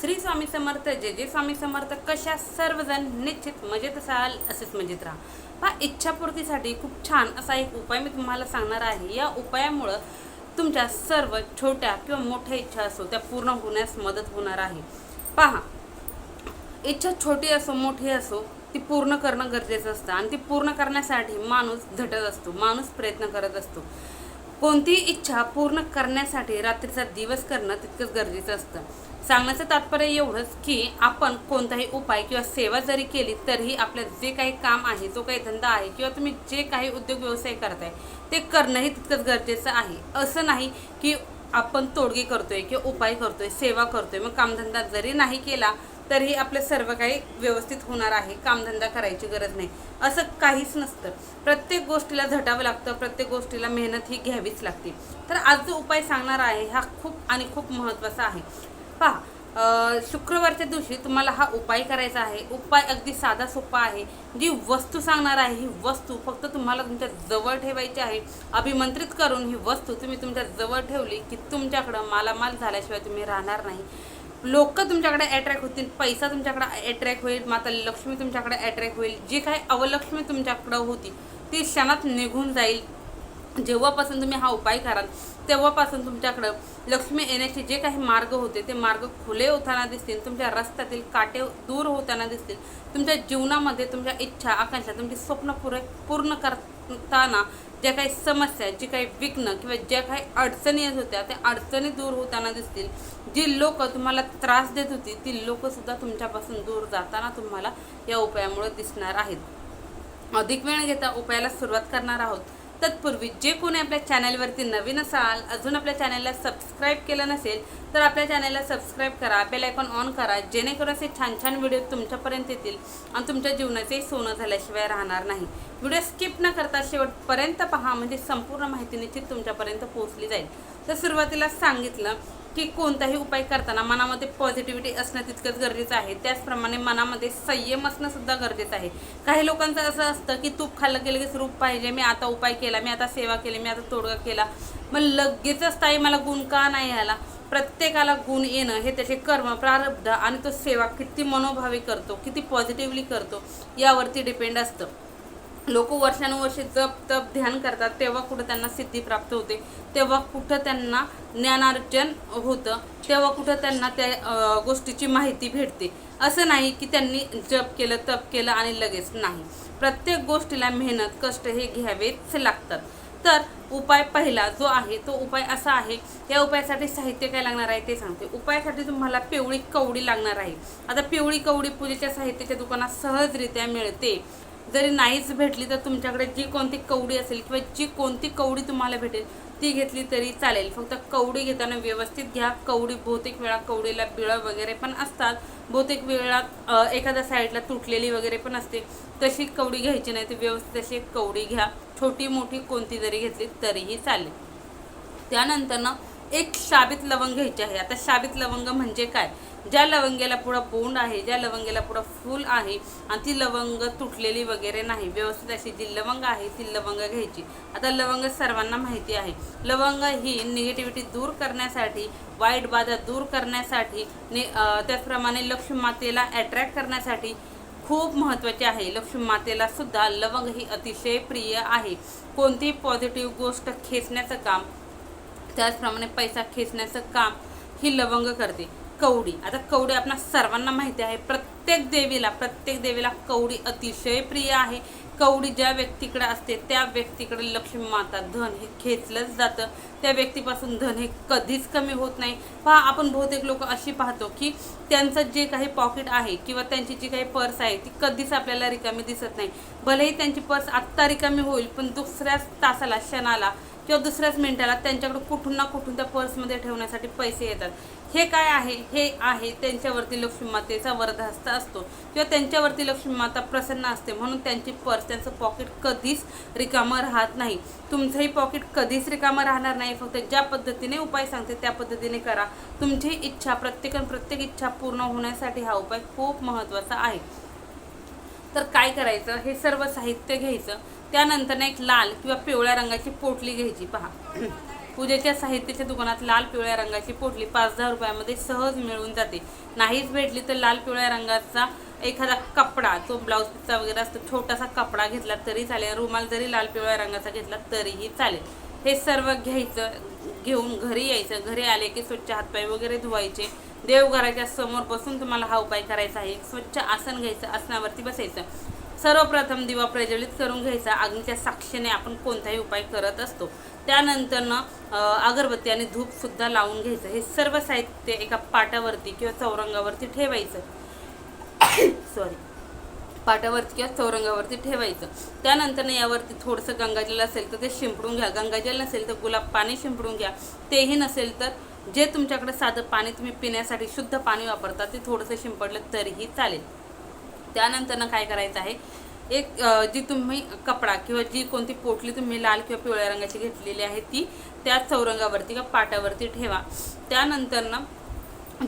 श्री स्वामी समर्थ जे जे स्वामी समर्थ कशा सर्वजण निश्चित मजेत असाल असेच मजेत राहा. हा इच्छापूर्तीसाठी खूप छान असा एक उपाय मी तुम्हाला सांगणार आहे. या उपायामुळं तुमच्या सर्व छोट्या किंवा मोठ्या इच्छा असो त्या पूर्ण होण्यास मदत होणार आहे. पहा इच्छा छोटी असो मोठी असो ती पूर्ण करणं गरजेचं असतं आणि ती पूर्ण करण्यासाठी माणूस झटत असतो माणूस प्रयत्न करत असतो. कोणतीही इच्छा पूर्ण करण्यासाठी रात्रीचा दिवस करणं तितकंच गरजेचं असतं. सांगण्याचं तात्पर्य एवढंच की आपण कोणताही उपाय किंवा सेवा जरी केली तरीही आपलं जे काही काम आहे जो काही धंदा आहे किंवा तुम्ही जे काही उद्योग व्यवसाय करताय ते करणंही तितकंच गरजेचं आहे. असं नाही की आपण तोडगी करतोय किंवा उपाय करतोय सेवा करतोय. मग कामधंदा जरी नाही केला तरीही आपलं सर्व काही व्यवस्थित होणार आहे. कामधंदा करायची गरज नाही. असं काहीच नसतं. प्रत्येक गोष्टीला झटावं लागतं. प्रत्येक गोष्टीला मेहनत ही घ्यावीच लागते. तर आज जो उपाय सांगणार आहे हा खूप आणि खूप महत्त्वाचा आहे. पहा शुक्रवारच्या दिवशी तुम्हाला हा उपाय करायचा आहे. उपाय अगदी साधा सोपा आहे. जी वस्तू सांगणार आहे ही वस्तू फक्त तुम्हाला तुमच्या जवळ ठेवायची आहे. अभिमंत्रित करून ही वस्तू तुम्ही तुमच्या जवळ ठेवली की तुमच्याकडं मालामाल झाल्याशिवाय तुम्ही राहणार नाही. लोक तुमच्याकडे अट्रॅक्ट होतील पैसा तुमच्याकडे अट्रॅक्ट होईल माता लक्ष्मी तुमच्याकडे अट्रॅक्ट होईल जी काही अवलक्ष्मी तुमच्याकडं होती ती क्षणात निघून जाईल. जेव्हापासून तुम्ही हा उपाय कराल तेव्हापासून तुमच्याकडं लक्ष्मी येण्याचे जे काही मार्ग होते ते मार्ग खुले होताना दिसतील तुमच्या रस्त्यातील काटे दूर होताना दिसतील. तुमच्या जीवनामध्ये तुमच्या इच्छा आकांक्षा तुमची स्वप्न पुरे पूर्ण करताना ज्या काही समस्या जी काही विघ्न किंवा ज्या काही अडचणी येत होत्या त्या अडचणी दूर होताना दिसतील. जी लोक तुम्हाला त्रास देत होती ती लोकसुद्धा तुमच्यापासून दूर जाताना तुम्हाला या उपायामुळे दिसणार आहेत. अधिक वेळ घेता उपायाला सुरुवात करणार आहोत. तत्पूर्वी जे कोणी आपल्या चॅनलवरती नवीन असाल अजून आपल्या चॅनलला सबस्क्राईब केलं नसेल तर आपल्या चॅनलला सबस्क्राईब करा बेल आयकॉन ऑन करा जेणेकरून असे छान छान व्हिडिओ तुमच्यापर्यंत येतील आणि तुमच्या जीवनाचे सोनं झाल्याशिवाय राहणार नाही. व्हिडिओ स्किप न करता शेवटपर्यंत पहा म्हणजे संपूर्ण माहिती निश्चित तुमच्यापर्यंत पोहोचली जाईल. तर सुरुवातीला सांगितलं की कोणताही उपाय करताना मनामध्ये पॉझिटिव्हिटी असणं तितकंच गरजेचं आहे. त्याचप्रमाणे मनामध्ये संयम असणं सुद्धा गरजेचं आहे. काही लोकांचं असं असतं की तूप खाल्लं गेलं की रूप पाहिजे मी आता उपाय केला मी आता सेवा केली मी आता तोडगा केला. मग लगेचच ताई मला गुण का नाही आला? प्रत्येकाला गुण येणं हे त्याचे कर्म प्रारब्ध आणि तो सेवा किती मनोभावी करतो किती पॉझिटिव्हली करतो यावरती डिपेंड असतं. लोक वर्षानुवर्षे जप तप ध्यान करतात तेव्हा कुठं त्यांना सिद्धी प्राप्त होते. तेव्हा कुठं त्यांना ज्ञानार्जन होतं. तेव्हा कुठं त्यांना त्या गोष्टीची माहिती भेटते. असं नाही की त्यांनी जप केलं तप केलं आणि लगेच नाही. प्रत्येक गोष्टीला मेहनत कष्ट हे घ्यावेच लागतात. तर उपाय पहिला जो आहे तो उपाय असा आहे या उपायासाठी साहित्य काय लागणार आहे ते सांगते. उपायासाठी तुम्हाला पिवळी कवडी लागणार आहे. आता पिवळी कवडी पूजेच्या साहित्याच्या दुकानात सहजरित्या मिळते. जरी नाहीच भेटली तर तुमच्याकडे जी कोणती कवडी असेल किंवा जी कोणती कवडी तुम्हाला भेटेल ती घेतली तरी चालेल. फक्त कवडी घेताना व्यवस्थित घ्या. कवडी बहुतेक वेळा कवडीला बिळं वगैरे पण असतात. बहुतेक वेळा एखाद्या साईडला तुटलेली वगैरे पण असते. तशी कवडी घ्यायची नाही तर व्यवस्थित अशी एक कवडी घ्या. छोटी मोठी कोणती जरी घेतली तरीही चालेल. त्यानंतर ना एक शाबित लवंग घ्यायची आहे. आता शाबित लवंग म्हणजे काय? ज्या लवंग्याला पुढं बोंड आहे ज्या लवंग्याला पुढं फूल आहे आणि ती लवंग तुटलेली वगैरे नाही. व्यवस्थित अशी जी लवंग आहे ती लवंग घ्यायची. आता लवंग सर्वांना माहिती आहे. लवंग ही निगेटिव्हिटी दूर करण्यासाठी वाईट बाधा दूर करण्यासाठी नि त्याचप्रमाणे लक्ष्मी मातेला अट्रॅक्ट करण्यासाठी खूप महत्त्वाचे आहे. लक्ष्मी मातेला सुद्धा लवंग ही अतिशय प्रिय आहे. कोणतीही पॉझिटिव्ह गोष्ट खेचण्याचं काम त्याचप्रमाणे पैसा खेचण्याचं काम ही लवंग करते. कवडी. आता कवडी आपणा सर्वांना माहिती आहे. प्रत्येक देवीला प्रत्येक देवीला कवडी अतिशय प्रिय आहे. कवडी ज्या व्यक्तीकडे असते त्या व्यक्तीकडे लक्ष्मी माता धन हे खेचलंच जातं. त्या व्यक्तीपासून धन हे कधीच कमी होत नाही. पहा आपण बहुतेक लोक अशी पाहतो की त्यांचं जे काही पॉकेट आहे किंवा त्यांची जी काही पर्स आहे ती कधीच आपल्याला रिकामी दिसत नाही. भलेही त्यांची पर्स आत्ता रिकामी होईल पण दुसऱ्याच तासाला क्षणाला किंवा दुसऱ्याच मिनिटाला त्यांच्याकडे कुठून ना कुठून त्या पर्समध्ये ठेवण्यासाठी पैसे येतात. हे काय आहे? हे आहे त्यांच्यावरती लक्ष्मी मातेचा वरदहस्त असतो. किंवा त्यांच्यावरती लक्ष्मी माता प्रसन्न असते म्हणून त्यांची पर्स त्यांचं पॉकेट कधीच रिकामं राहत नाही. तुमचंही पॉकेट कधीच रिकामं राहणार नाही. फक्त ज्या पद्धतीने उपाय सांगते त्या पद्धतीने करा. तुमची इच्छा प्रत्येकन प्रत्येक इच्छा पूर्ण होण्यासाठी हा उपाय खूप महत्त्वाचा आहे. तर काय करायचं? हे सर्व साहित्य घ्यायचं. त्यानंतर एक लाल किंवा पिवळ्या रंगाची पोटली घ्यायची पहा. पूजेच्या साहित्याच्या दुकानात लाल पिवळ्या रंगाची पोटली पाच दहा रुपयामध्ये सहज मिळून जाते. नाहीच भेटली तर लाल पिवळ्या रंगाचा एखादा कपडा तो ब्लाऊज पिसचा वगैरे असतो छोटासा कपडा घेतला तरी चालेल. रुमाल जरी लाल पिवळ्या रंगाचा घेतला तरीही चालेल. हे सर्व घ्यायचं घेऊन घरी यायचं. घरी आले की स्वच्छ हातपाय वगैरे धुवायचे. देवघराच्या समोर बसून तुम्हाला हा उपाय करायचा आहे. स्वच्छ आसन घ्यायचं आसनावरती बसायचं. सर्वप्रथम दिवा प्रज्वलित करून घ्यायचा. अग्नीच्या साक्षीने आपण कोणताही उपाय करत असतो. त्यानंतरनं अगरबत्ती आणि धूपसुद्धा लावून घ्यायचं. हे सर्व साहित्य एका पाटावरती किंवा चौरंगावरती ठेवायचं. सॉरी पाटावरती किंवा चौरंगावरती ठेवायचं. त्यानंतर यावरती थोडंसं गंगाजल असेल तर ते शिंपडून घ्या. गंगाजल नसेल तर गुलाब पाणी शिंपडून घ्या. तेही नसेल तर जे तुमच्याकडे साधं पाणी तुम्ही पिण्यासाठी शुद्ध पाणी वापरता ते थोडंसं शिंपडलं तरीही चालेल. त्यानंतर काय करायचं आहे? एक जी तुम्ही कपडा किंवा जी कोणती पोटली तुम्ही लाल किंवा पिवळ्या रंगाची घेतलेली आहे ती त्या चौरंगावरती किंवा पाटावरती ठेवा. त्यानंतर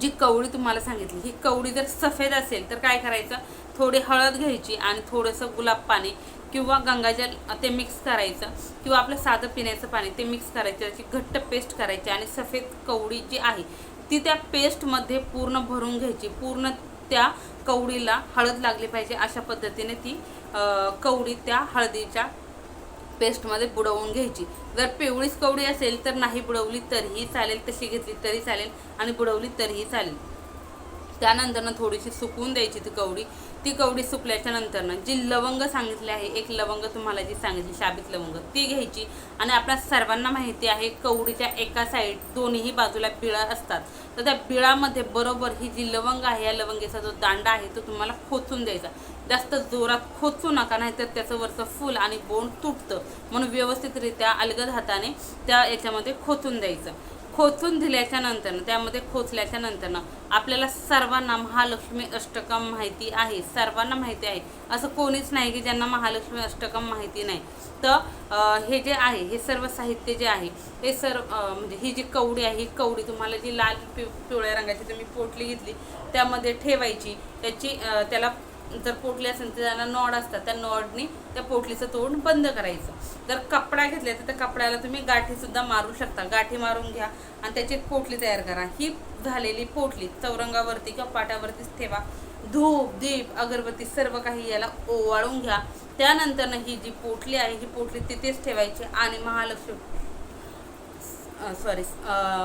जी कवडी तुम्हाला सांगितली ही कवडी जर सफेद असेल तर काय करायचं? थोडी हळद घ्यायची आणि थोडंसं गुलाब पाणी किंवा गंगाजल ते मिक्स करायचं किंवा आपलं साधं पिण्याचं पाणी ते मिक्स करायचं त्याची घट्ट पेस्ट करायची आणि सफेद कवडी जी आहे ती त्या पेस्टमध्ये पूर्ण भरून घ्यायची. पूर्ण त्या कवडीला हळद लागली पाहिजे अशा पद्धतीने ती कवडी त्या हळदीच्या पेस्टमध्ये बुडवून घ्यायची. जर पिवळीच कवडी असेल तर नाही बुडवली तरीही चालेल. तशी घेतली तरी चालेल आणि बुडवली तरीही चालेल. त्यानंतरनं थोडीशी सुकवून द्यायची ती कवडी. ती कवडी सुकल्याच्या नंतरनं जी लवंग सांगितली आहे एक लवंग तुम्हाला जी सांगितली शाबीत लवंग ती घ्यायची. आणि आपल्या सर्वांना माहिती आहे कवडीच्या एका साईड दोन्ही बाजूला बिळा असतात. तर त्या बिळामध्ये बरोबर ही जी लवंग आहे या लवंगेचा जो दांडा आहे तो तुम्हाला खोचून द्यायचा. जास्त जोरात खोचू नका नाहीतर त्याचं वरचं फूल आणि बोंड तुटतं. म्हणून व्यवस्थितरित्या अलगद हाताने त्या याच्यामध्ये खोचून द्यायचं. खोचून दिल्याच्या नंतरनं त्यामध्ये खोचल्याच्या नंतरनं आपल्याला सर्वांना महालक्ष्मी अष्टकम माहिती आहे सर्वांना माहिती आहे. असं कोणीच नाही की ज्यांना महालक्ष्मी अष्टकम माहिती नाही. तर हे जे आहे हे सर्व साहित्य जे आहे हे सर्व म्हणजे ही जी कवडी आहे ही कवडी तुम्हाला जी लाल पिव पिवळ्या रंगाची तुम्ही पोटली घेतली त्यामध्ये ठेवायची त्याची त्याला जर पोटली असेल तर त्याला नॉड असतात त्या नॉडनी त्या पोटलीचं तोंड बंद करायचं. जर कपडा घेतला तर त्या कपड्याला तुम्ही गाठीसुद्धा मारू शकता. गाठी मारून घ्या आणि त्याची एक पोटली तयार करा. ही झालेली पोटली चौरंगावरती किंवा पाटावरतीच ठेवा. धूप दीप अगरबत्ती सर्व काही याला ओवाळून घ्या. त्यानंतर ही जी पोटली आहे ही पोटली तिथेच ठेवायची आणि महालक्ष्मी सॉरी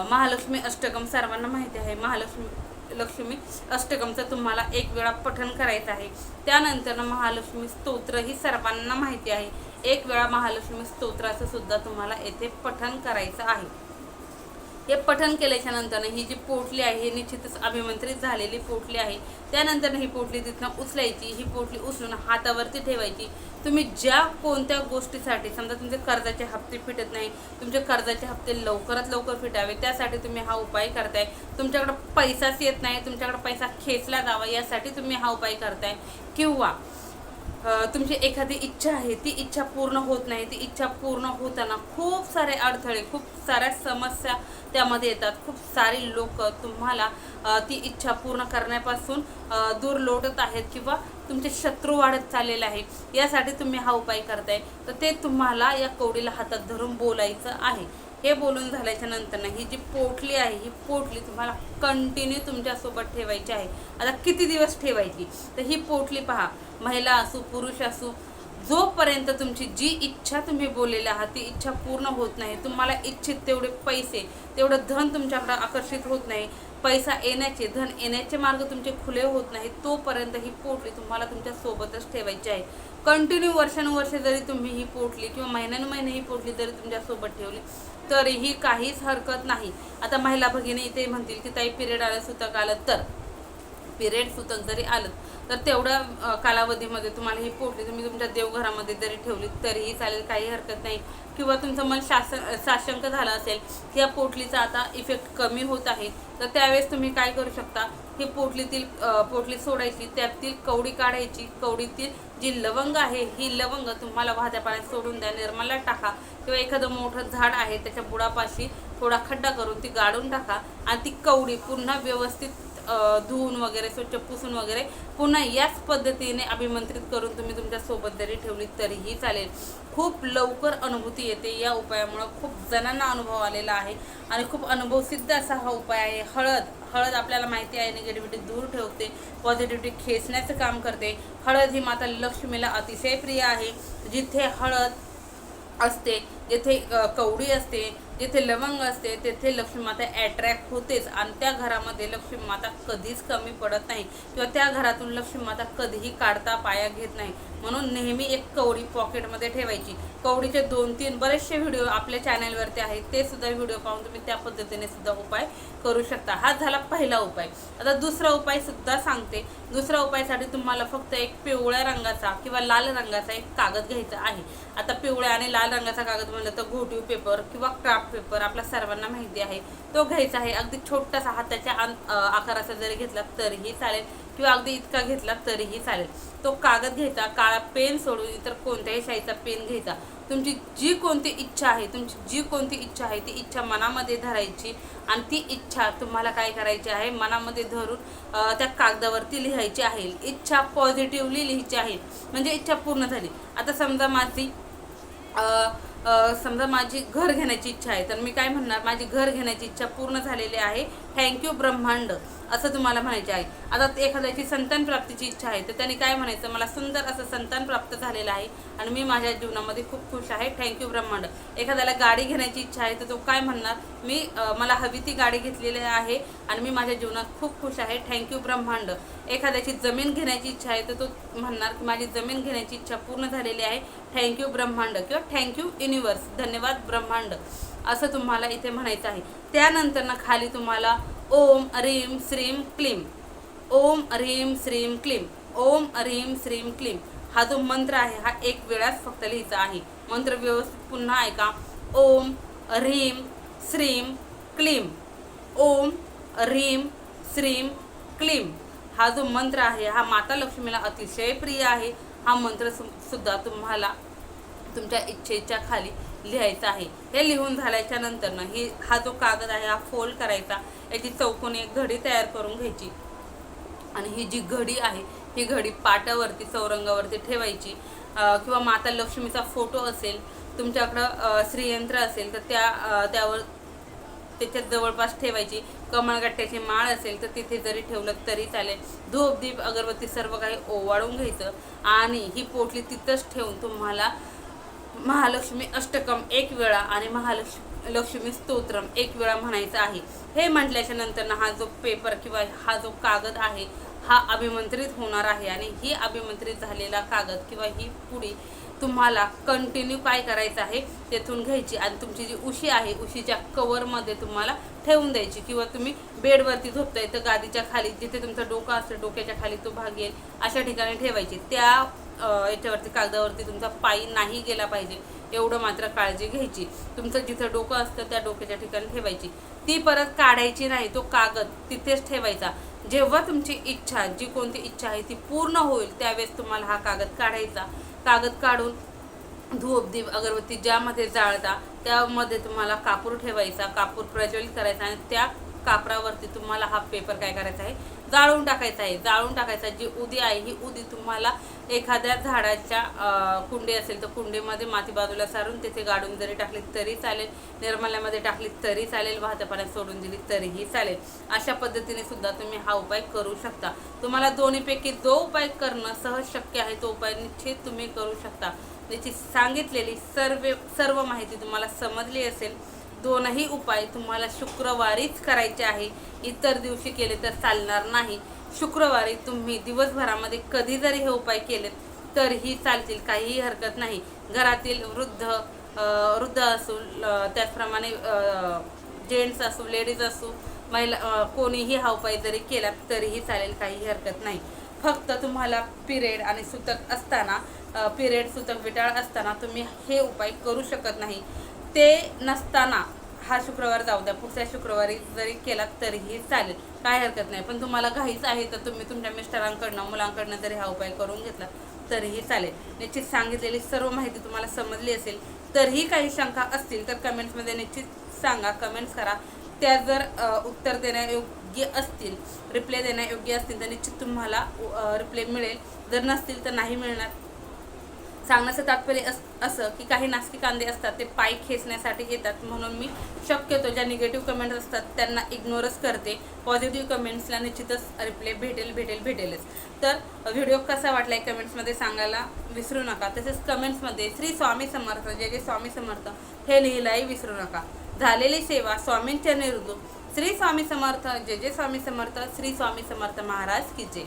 महालक्ष्मी अष्टकम सर्वांना माहिती आहे. महालक्ष्मी लक्ष्मी अष्टकमचं तुम्हाला एक वेळा पठण करायचं आहे. त्यानंतर महालक्ष्मी स्तोत्र ही सर्वांना माहिती आहे. एक वेळा महालक्ष्मी स्तोत्राचं सुद्धा तुम्हाला येथे पठण करायचं आहे. हे पठण केल्याच्या नंतरनं ही जी पोटली आहे ही निश्चितच अभिमंत्रित झालेली पोटली आहे. त्यानंतर ही पोटली तिथनं उचलायची ही पोटली उचलून हातावरती ठेवायची. तुम्ही ज्या कोणत्या गोष्टीसाठी समजा तुमचे कर्जाचे हप्ते फिटत नाही तुमचे कर्जाचे हप्ते लवकरात लवकर फिटावे त्यासाठी तुम्ही हा उपाय करताय. तुमच्याकडं पैसाच येत नाही तुमच्याकडे पैसा खेचला जावा यासाठी तुम्ही हा उपाय करताय. किंवा तुमची एखादी इच्छा आहे ती इच्छा पूर्ण होत नाही ती इच्छा पूर्ण होताना खूप सारे अडथळे खूप साऱ्या समस्या त्यामध्ये येतात. खूप सारी लोक तुम्हाला ती इच्छा पूर्ण करण्यापासून दूर लोटत आहेत किंवा तुमचे शत्रू वाढत चाललेले आहे यासाठी तुम्ही हा उपाय करताय. तर ते तुम्हाला या कवडीला हातात धरून बोलायचं आहे. हे बोलून झाल्याच्यानंतर ना ही जी पोटली आहे ही पोटली तुम्हाला कंटिन्यू तुमच्यासोबत ठेवायची आहे. आता किती दिवस ठेवायची? तर ही पोटली पहा महिला असू पुरुष असू जोपर्यंत तुमची जी इच्छा तुम्ही बोललेली आहात ती इच्छा पूर्ण होत नाही तुम्हाला इच्छित तेवढे पैसे तेवढं धन तुमच्याकडे आकर्षित होत नाही पैसा येण्याचे धन येण्याचे मार्ग तुमचे खुले होत नाही तोपर्यंत ही पोटली तुम्हाला तुमच्या सोबतच ठेवायची आहे. कंटिन्यू वर्षानुवर्षे जरी तुम्ही ही पोटली किंवा महिन्यानुमहिने ही पोटली जरी तुमच्यासोबत ठेवली तरीही काहीच हरकत नाही. आता महिला भगिनी इथे म्हणतील की ताई पिरियड आलं सुतक आलं तर? पिरियड सुतक जरी आलं तर तेवढ्या कालावधीमध्ये तुम्हाला ही पोटली तुम्ही तुमच्या देवघरामध्ये जरी ठेवली तरीही चालेल काही हरकत नाही. किंवा तुमचं मन शासन साशंक झालं असेल की या पोटलीचा आता इफेक्ट कमी होत आहे तर त्यावेळेस तुम्ही काय करू शकता? ही पोटलीतील पोटली सोडायची त्यातील कवडी काढायची कवडीतील जी लवंग आहे ही लवंग तुम्हाला वाहत्या पाण्यात सोडून द्या निर्मला टाका. किंवा एखादं मोठं झाड आहे त्याच्या बुडापाशी थोडा खड्डा करून ती गाडून टाका. आणि ती कवडी पुन्हा व्यवस्थित धुवून वगैरे स्वच्छ पुसून वगैरे पुन्हा याच पद्धतीने अभिमंत्रित करून तुम्ही तुमच्यासोबत जरी ठेवली तरीही चालेल. खूप लवकर अनुभूती येते या उपायामुळं. खूप जणांना अनुभव आलेला आहे आणि खूप अनुभवसिद्ध असा हा उपाय आहे. हळद हळद आपल्याला माहिती आहे निगेटिव्हिटी दूर ठेवते पॉझिटिव्हिटी खेचण्याचं काम करते. हळद ही माता लक्ष्मीला अतिशय प्रिय आहे. जिथे हळद असते जिथे कवडी असते जिथे लवंग असते तेथे लक्ष्मी माता अट्रॅक्ट होतेच. आणि त्या घरामध्ये लक्ष्मी माता कधीच कमी पडत नाही. किंवा त्या घरातून लक्ष्मी माता कधीही काढता पाया घेत नाही. म्हणून नेहमी एक कवडी पॉकेटमध्ये ठेवायची. कवडीचे दोन तीन बरेचसे व्हिडिओ आपल्या चॅनलवरती आहेत. ते सुद्धा व्हिडिओ पाहून तुम्ही त्या पद्धतीने सुद्धा उपाय करू शकता. हा झाला पहिला उपाय. आता दुसरा उपाय सुद्धा सांगते. दुसऱ्या उपायासाठी तुम्हाला फक्त एक पिवळ्या रंगाचा किंवा लाल रंगाचा एक कागद घ्यायचा आहे. आता पिवळ्या आणि लाल रंगाचा कागद म्हणलं तर घोटीव पेपर किंवा क्राफ्ट पेपर आपल्या सर्वांना माहिती आहे. तो घ्यायचा आहे. अगदी छोटासा हाताच्या आकाराचा जरी घेतला तरीही चालेल किंवा अगदी इतका घेतला तरीही चालेल. तो कागद घ्यायचा काळा पेन सोडून इतर कोणत्याही शाईचा पेन घ्यायचा. तुमची जी कोणती इच्छा आहे तुमची जी कोणती इच्छा आहे ती इच्छा मनामध्ये धरायची आणि ती इच्छा तुम्हाला काय करायची आहे मनामध्ये धरून त्या कागदावरती लिहायची आहे. इच्छा पॉझिटिव्हली लिहायची आहे. म्हणजे इच्छा पूर्ण झाली. आता समजा माझी समजा माझी घर घेण्याची इच्छा आहे तर मी काय म्हणणार? माझी घर घेण्याची इच्छा पूर्ण झालेली आहे. थँक्यू ब्रह्मांड. असं तुम्हाला म्हणायचे आहे. आता एखाद्याची संतान प्राप्तीची इच्छा आहे तर त्याने काय म्हणायचं? मला सुंदर असं संतान प्राप्त झालेलं आहे आणि मी माझ्या जीवनामध्ये खूप खुश आहे. थँक्यू ब्रह्मांड. एखाद्याला गाडी घेण्याची इच्छा आहे तर तो काय म्हणणार? मी मला हवी ती गाडी घेतलेली आहे आणि मी माझ्या जीवनात खूप खुश आहे. थँक्यू ब्रह्मांड. एखाद्याची जमीन घेण्याची इच्छा आहे तर तो म्हणणार की माझी जमीन घेण्याची इच्छा पूर्ण झालेली आहे. थँक्यू ब्रह्मांड. किंवा थँक्यू युनिवर्स धन्यवाद ब्रह्मांड. असं तुम्हाला इथे म्हणायचं आहे. त्यानंतर ना खाली तुम्हाला ओम रीम श्रीम क्लीम ओम ह्रीं श्रीम क्लीम ओम रीम श्रीम क्लीम हा जो मंत्र आहे हा एक वेळाच फक्त लिहायचा आहे. मंत्र व्यवस्थित पुन्हा ऐका. ओम ह्रीम श्रीम क्लीम ओम ह्रीम श्रीम क्लीम हा जो मंत्र आहे हा माता लक्ष्मीला अतिशय प्रिय आहे. हा मंत्र सु- सुद्धा तुम्हाला तुमच्या इच्छेच्या खाली लिहायचं आहे. हे लिहून झाल्याच्यानंतर ना ही हा जो कागद आहे हा फोल्ड करायचा याची चौकोनी एक घडी तयार करून घ्यायची. आणि ही जी घडी आहे ही घडी पाटावरती चौरंगावरती ठेवायची. किंवा माता लक्ष्मीचा फोटो असेल तुमच्याकडं श्रीयंत्र असेल तर त्या त्यावर त्याच्यात जवळपास ठेवायची. कमळगट्ट्याची माळ असेल तर तिथे जरी ठेवलं तरी चालेल. धूप दीप अगरबत्ती सर्व काही ओवाळून घ्यायचं. आणि ही पोटली तिथंच ठेवून तुम्हाला महालक्ष्मी अष्टकम एक वेळा आणि महालक्ष्मी लक्ष्मी स्तोत्रम एक वेळा म्हणायचं आहे. हे म्हटल्याच्या नंतर हा जो पेपर किंवा हा जो कागद आहे हा अभिमंत्रित होणार आहे आणि ही अभिमंत्रित झालेला कागद किंवा ही पुडी तुम्हाला कंटिन्यू काय करायचं आहे तेथून घ्यायची आणि तुमची जी उशी आहे उशीच्या कवरमध्ये तुम्हाला ठेवून द्यायची किंवा तुम्ही बेडवरती झोपताय तर गादीच्या खाली जिथे तुमचं डोकं असतो डोक्याच्या खाली तो भाग येईल अशा ठिकाणी ठेवायची. त्या याच्यावरती कागदावरती तुमचा पायी नाही गेला पाहिजे एवढं मात्र काळजी घ्यायची. तुमचं जिथं डोकं असतं त्या डोक्याच्या ठिकाणी ठेवायची. ती परत काढायची नाही तो कागद तिथेच ठेवायचा. जेव्हा तुमची इच्छा जी कोणती इच्छा आहे ती पूर्ण होईल त्यावेळेस तुम्हाला हा कागद काढायचा. कागद काढून धूप दीप अगरबत्ती ज्यामध्ये जाळता त्यामध्ये तुम्हाला कापूर ठेवायचा कापूर प्रज्वलित करायचा आणि त्या कापरावरती तुम्हाला हा पेपर काय करायचा आहे? जाळून टाकायचा आहे. जाळून टाकायचा जी उदी आहे ही उदी तुम्हाला एखाद्या झाडाच्या कुंडी असेल तर कुंडीमध्ये माती बाजूला सारून तिथे गाडून जरी टाकली तरी चालेल. निर्मल्यामध्ये टाकली तरी चालेल. वाहत्या पाण्यात सोडून दिली तरीही चालेल. अशा पद्धतीने सुद्धा तुम्ही हा उपाय करू शकता. तुम्हाला दोन्हीपैकी जो उपाय करणं सहज शक्य आहे तो उपाय निश्चित तुम्ही करू शकता. त्याची सांगितलेली सर्व सर्व माहिती तुम्हाला समजली असेल दोनही उपाय तुम्हाला शुक्रवारीच करायचे आहे. इतर दिवशी केले तर चालणार नाही. शुक्रवारी तुम्ही दिवसभरामध्ये कधी जरी हे उपाय केलेत तरीही चालतील काहीही हरकत नाही. घरातील वृद्ध वृद्ध असू त्याचप्रमाणे जेंट्स असू लेडीज असू महिला कोणीही हा उपाय जरी केला तरीही चालेल काहीही हरकत नाही. फक्त तुम्हाला पिरियड आणि सुतक असताना पिरियड सुतक विटाळ असताना तुम्ही हे उपाय करू शकत नाही. ते नसताना हा शुक्रवार जाऊ द्या. पुढच्या शुक्रवारी जरी केला तरीही चालेल. काय हरकत नाही. पण तुम्हाला घाईच आहे तर तुम्ही तुमच्या मिस्टरांकडनं मुलांकडनं जरी हा उपाय करून घेतला तरीही चालेल. निश्चित सांगितलेली सर्व माहिती तुम्हाला समजली असेल तरीही काही शंका असतील तर कमेंट्समध्ये निश्चित सांगा. कमेंट्स करा. त्या जर उत्तर देण्यायोग्य असतील रिप्लाय देण्यायोग्य असतील तर निश्चित तुम्हाला रिप्लाय मिळेल. जर नसतील तर नाही मिळणार. सांगण्याचं तात्पर्य अस असं की काही नास्की कांदे असतात ते पाय खेचण्यासाठी येतात. म्हणून मी शक्यतो ज्या निगेटिव्ह कमेंट्स असतात त्यांना इग्नोरच करते. पॉझिटिव्ह कमेंट्सला निश्चितच रिप्लाय भेटेल भेटेल भेटेलच. तर व्हिडिओ कसा वाटला आहे कमेंट्समध्ये सांगायला विसरू नका. तसेच कमेंट्समध्ये श्री स्वामी समर्थ जे जे स्वामी समर्थ हे लिहिलाही विसरू नका. झालेली सेवा स्वामींच्या निरुद्ध. श्री स्वामी समर्थ जे जे स्वामी समर्थ श्री स्वामी समर्थ महाराज की जय.